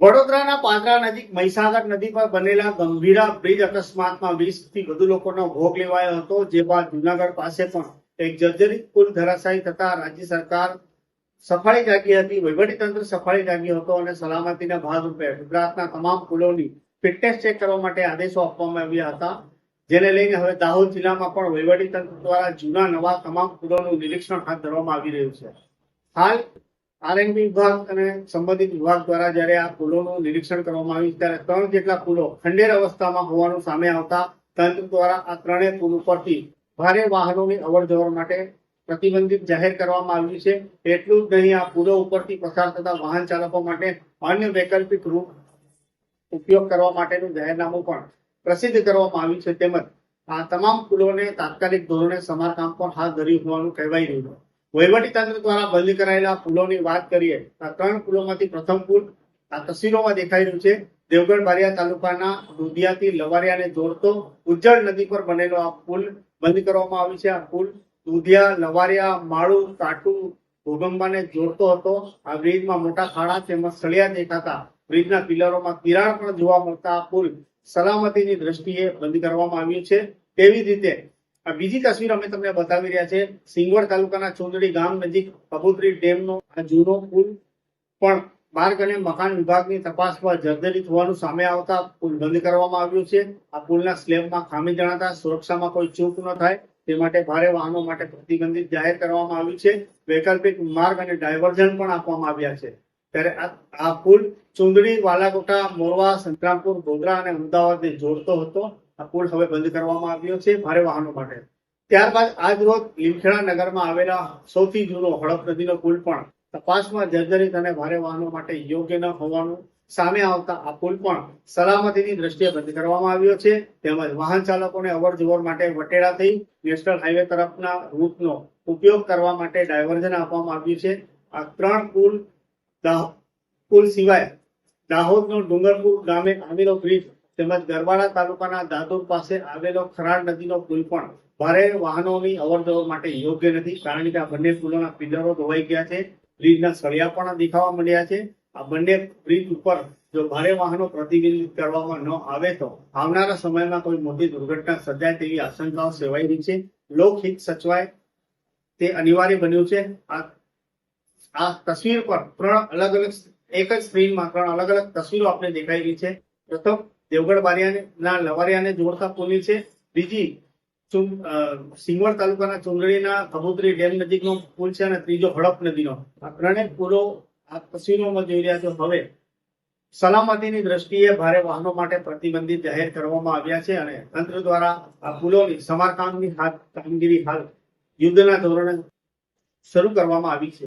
વડોદરાના પાદરા નજીક મહીસાગર નદી પર બનેલા ગંભીરા બ્રિજ અકસ્માતમાં વીસથી વધુ લોકોનો ભોગ લેવાયો હતો, જે જુનાગઢ પાસે પણ એક જર્જરિત પુલ ધરાશાયી થતા રાજ્ય સરકાર સફાળી જાગી હતી, વહીવટીતંત્ર સફાળી જાગ્યું હતો અને સલામતીના ભાગરૂપે ગુજરાતના તમામ પુલોની ફિટનેસ ચેક કરવા માટે આદેશો આપવામાં આવ્યા હતા. જેને લઈને હવે દાહોદ જિલ્લામાં પણ વહીવટીતંત્ર દ્વારા જૂના નવા તમામ પુલોનું નિરીક્ષણ હાથ ધરવામાં આવી રહ્યું છે. હાલ આરએનબી વિભાગ અને સંબંધિત વિભાગ દ્વારા જ્યારે આ પુલોનું નિરીક્ષણ કરવામાં આવ્યું ત્યારે ત્રણ જેટલા પુલો ખંડેર અવસ્થામાં હોવાનું સામે આવતા તંત્ર દ્વારા આ ત્રણેય પુલ ઉપરથી ભારે વાહનોની અવર જવર માટે પ્રતિબંધિત જાહેર કરવામાં આવ્યું છે. એટલું જ નહીં, આ પુલો ઉપરથી પસાર થતા વાહન ચાલકો માટે અન્ય વૈકલ્પિક રૂટ ઉપયોગ કરવા માટેનું જાહેરનામું પણ પ્રસિદ્ધ કરવામાં આવ્યું છે. તેમજ આ તમામ પુલોને તાત્કાલિક ધોરણે સમારકામ પણ હાથ ધર્યું હોવાનું કહેવાય રહ્યું છે. વહીવટી તંત્ર દ્વારા બંધ કરાયેલા પુલોની વાત કરીએ, તો ત્રણ પુલોમાંથી પ્રથમ પુલ આ તસવીરોમાં દેખાઈ રહ્યું છે. દેવગઢ બારિયા તાલુકાના દુધિયાથી લવારિયાને જોડતો ઉજ્જળ નદી પર બનેલો આ પુલ બંધ કરવામાં આવ્યો છે. આ પુલ દુધિયા, લવારિયા, માળુ કાટુ ભોગંબાને જોડતો હતો. આ બ્રિજમાં મોટા ખાડા તેમજ સળિયા દેખાતા બ્રિજના પિલરોમાં તિરાડ પણ જોવા મળતા આ પુલ સલામતીની દ્રષ્ટિએ બંધ કરવામાં આવ્યું છે. તેવી રીતે બીજી તસવીર અમે તમને બતાવી રહ્યા છે. સિંગવડ તાલુકાના ચુંદડી ગામ નજીક કબૂતરી ડેમનો આ જૂનો પુલ. પણ માર્ગ અને મકાન વિભાગની તપાસમાં જર્જરિત હોવાનું સામે આવતા પુલ બંધ કરવામાં આવ્યો છે. આ પુલના સ્લેબમાં ખામી જણાતા સુરક્ષામાં કોઈ ચૂક ન થાય. તે માટે ભારે વાહનો માટે પ્રતિબંધિત જાહેર કરવામાં આવ્યું છે. વૈકલ્પિક માર્ગ અને ડાયવર્ઝન પણ આપવામાં આવ્યા છે. ત્યારે આ પુલ ચુંદડી, વાલાકોટા, મોરવા, સંતરામપુર, ગોધરા અને અમદાવાદને જોડતો હતો. આ પુલ હવે બંધ કરવામાં આવ્યો છે ભારે વાહનો માટે. ત્યારબાદ આજ રોજ લીમખેડા નગરમાં આવેલા સૌથી જૂનો હડપ નદીનો પુલ પણ તપાસમાં જર્જરિત અને ભારે વાહનો માટે યોગ્ય ન હોવાનું સામે આવતા આ પુલ પણ સલામતીની દ્રષ્ટિએ બંધ કરવામાં આવ્યો છે. તેમજ વાહન ચાલકોને અવર માટે વટેડા થઈ નેશનલ હાઈવે તરફના રૂટનો ઉપયોગ કરવા માટે ડાયવર્ઝન આપવામાં આવ્યું છે. આ ત્રણ પુલ પુલ સિવાય દાહોદનો ડુંગરપુર ગામે આવેલો બ્રિજ તેમજ ગરવાડા તાલુકાના દાદોર પાસે આવેલો ખરાડ નદીનો પુલ પણ ભારે વાહનોની અવર જવર માટે યોગ્ય નથી. કારણ કે આ બંને પુલોના પિલરો ધોવાઈ ગયા છે. બ્રિજના સળિયા પણ દેખાવા મળ્યા છે. આ બંને બ્રિજ ઉપર જો ભારે વાહનો પ્રતિબંધિત કરવામાં ન આવે તો આવનારા સમયમાં કોઈ મોટી દુર્ઘટના સર્જાય તેવી આશંકાઓ સેવાઈ રહી છે. લોકહિત સચવાય તે અનિવાર્ય બન્યું છે. આ આ તસવીર પર ત્રણ અલગ અલગ એક જ સ્ક્રીનમાં ત્રણ અલગ અલગ તસવીરો આપણે દેખાઈ રહી છે. પ્રથમ દેવગઢ બારિયાના લવારિયાને જોડતા પુલની છે. બીજી સિંગવડ તાલુકાના ચુંદડીના કબૂતરી ડેમ નજીકનો પુલ છે અને ત્રીજો હડપ નદીનો. આ ત્રણેય પુલો આ તસવીરોમાં જોઈ રહ્યા છો. હવે, સલામતીની દ્રષ્ટિએ ભારે વાહનો માટે પ્રતિબંધિત જાહેર કરવામાં આવ્યા છે અને તંત્ર દ્વારા આ પુલોની સમારકામની હાથ કામગીરી હાલ યુદ્ધના ધોરણે શરૂ કરવામાં આવી છે.